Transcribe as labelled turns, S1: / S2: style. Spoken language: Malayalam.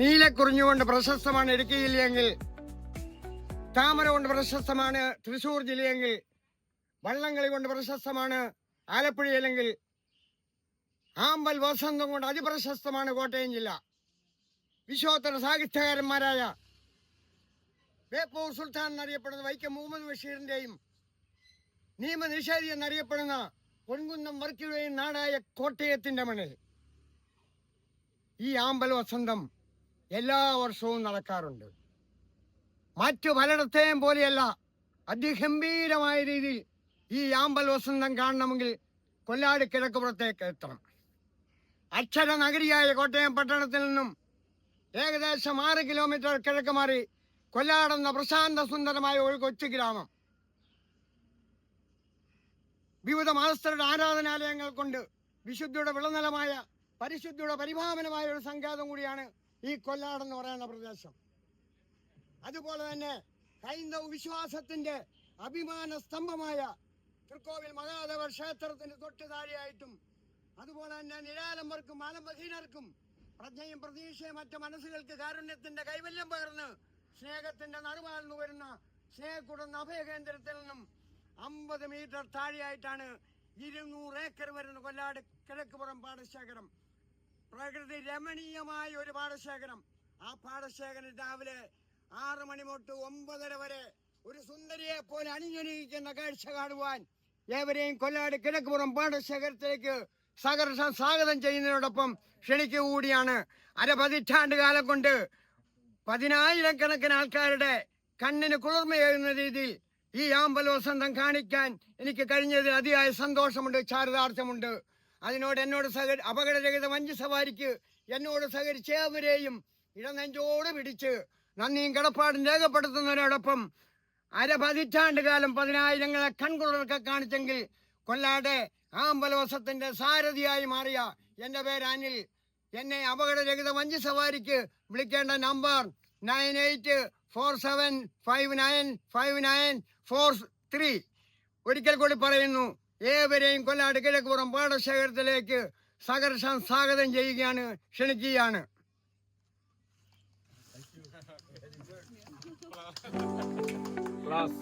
S1: നീലക്കുറിഞ്ഞു കൊണ്ട് പ്രശസ്തമാണ് ഇടുക്കി ജില്ലയെങ്കിൽ താമര കൊണ്ട് പ്രശസ്തമാണ് തൃശൂർ ജില്ലയെങ്കിൽ വള്ളംകളി കൊണ്ട് പ്രശസ്തമാണ് ആലപ്പുഴ ജില്ലെങ്കിൽ ആമ്പൽ വസന്തം കൊണ്ട് അതിപ്രശസ്തമാണ് കോട്ടയം ജില്ല. വിശ്വോത്തര സാഹിത്യകാരന്മാരായ വേപ്പൂർ സുൽത്താൻ എന്നറിയപ്പെടുന്ന വൈക്കം മുഹമ്മദ് ബഷീറിന്റെയും നിയമനിഷേധി എന്നറിയപ്പെടുന്ന പൊൻകുന്നം വർക്കിയുടെയും നാടായ കോട്ടയത്തിന്റെ മണ്ണിൽ. ഈ ആമ്പൽ വസന്തം എല്ലാ വർഷവും നടക്കാറുണ്ട്. മറ്റു പലയിടത്തെയും പോലെയല്ല അതിഗംഭീരമായ രീതിയിൽ ഈ ആമ്പൽ വസന്തം കാണണമെങ്കിൽ കൊല്ലാട് കിഴക്കുപുറത്തേക്ക് എത്തണം. അക്ഷര നഗരിയായ കോട്ടയം പട്ടണത്തിൽ നിന്നും ഏകദേശം ആറ് കിലോമീറ്റർ കിഴക്ക് മാറി കൊല്ലാടെന്ന പ്രശാന്ത സുന്ദരമായ ഒരു കൊച്ചു ഗ്രാമം. വിവിധ മതസ്ഥരുടെ ആരാധനാലയങ്ങൾ കൊണ്ട് വിശുദ്ധിയുടെ വിളനിലമായ പരിശുദ്ധിയുടെ പരിഭാവനമായ ഒരു സംഘാതം കൂടിയാണ് ഈ കൊല്ലാടെന്ന് പറയുന്ന പ്രദേശം. അതുപോലെ തന്നെ ഹൈന്ദവ വിശ്വാസത്തിന്റെ അഭിമാന സ്തംഭമായ തൃക്കോവിൽ മഹാദേവ ക്ഷേത്രത്തിന് തൊട്ട് താഴെയായിട്ടും അതുപോലെ തന്നെ നിരാലംബർക്കും മാലംബഹീനർക്കും പ്രജ്ഞയും പ്രതീക്ഷയും മറ്റു മനസ്സുകൾക്ക് കാരുണ്യത്തിന്റെ കൈവല്യം പകർന്ന് സ്നേഹത്തിന്റെ നറുമാർന്നു വരുന്ന സ്നേഹക്കുടന്ന അഭയകേന്ദ്രത്തിൽ നിന്നും അമ്പത് മീറ്റർ താഴെയായിട്ടാണ് ഇരുന്നൂറ് ഏക്കർ വരുന്ന കൊല്ലാട് കിഴക്കുപുറം പാടശേഖരം പ്രകൃതി രമണീയമായ ഒരു പാടശേഖരം. ആ പാടശേഖരം രാവിലെ ആറ് മണി തൊട്ട് ഒമ്പതര വരെ ഒരു സുന്ദരിയെ പോലെ അണിഞ്ഞൊരുങ്ങിക്കുന്ന കാഴ്ച കാണുവാൻ ഏവരെയും കൊല്ലാട് കിഴക്കുപുറം പാടശേഖരത്തിലേക്ക് സഹർഷം സ്വാഗതം ചെയ്യുന്നതിനോടൊപ്പം ക്ഷണിക്കുക കൂടിയാണ് അരപതിറ്റാണ്ട് കാലം കൊണ്ട് പതിനായിരക്കണക്കിന് ആൾക്കാരുടെ കണ്ണിന് കുളിർമയേകുന്ന രീതിയിൽ ഈ ആമ്പൽ വസന്തം കാണിക്കാൻ എനിക്ക് കഴിഞ്ഞതിൽ അതിയായ സന്തോഷമുണ്ട് ചാരിതാർത്ഥ്യമുണ്ട് അതിനോട് എന്നോട് സഹ അപകടരഹിത വഞ്ചി സവാരിക്ക് എന്നോട് സഹകരിച്ച ഏവരെയും ഇടനെഞ്ചോട് പിടിച്ച് നന്ദിയും കടപ്പാടും രേഖപ്പെടുത്തുന്നതിനോടൊപ്പം അരപതിറ്റാണ്ട് കാലം പതിനായിരങ്ങളെ കൺകുളിർക്കെ കാണിച്ചെങ്കിൽ കൊല്ലാടെ ആമ്പലവസത്തിന്റെ സാരഥിയായി മാറിയ എന്റെ പേര് അനിൽ. എന്നെ അപകടരഹിത വഞ്ചി സവാരിക്ക് വിളിക്കേണ്ട number nine eight four seven five nine five nine four three. ഒരിക്കൽ കൂടി പറയുന്നു ഏവരെയും കൊല്ലാട് കിഴക്കുപുറം പാടശേഖരത്തിലേക്ക് സഹർഷം സ്വാഗതം ചെയ്യുകയാണ് ക്ഷണിക്കുകയാണ്.
S2: ക്ലാസ്.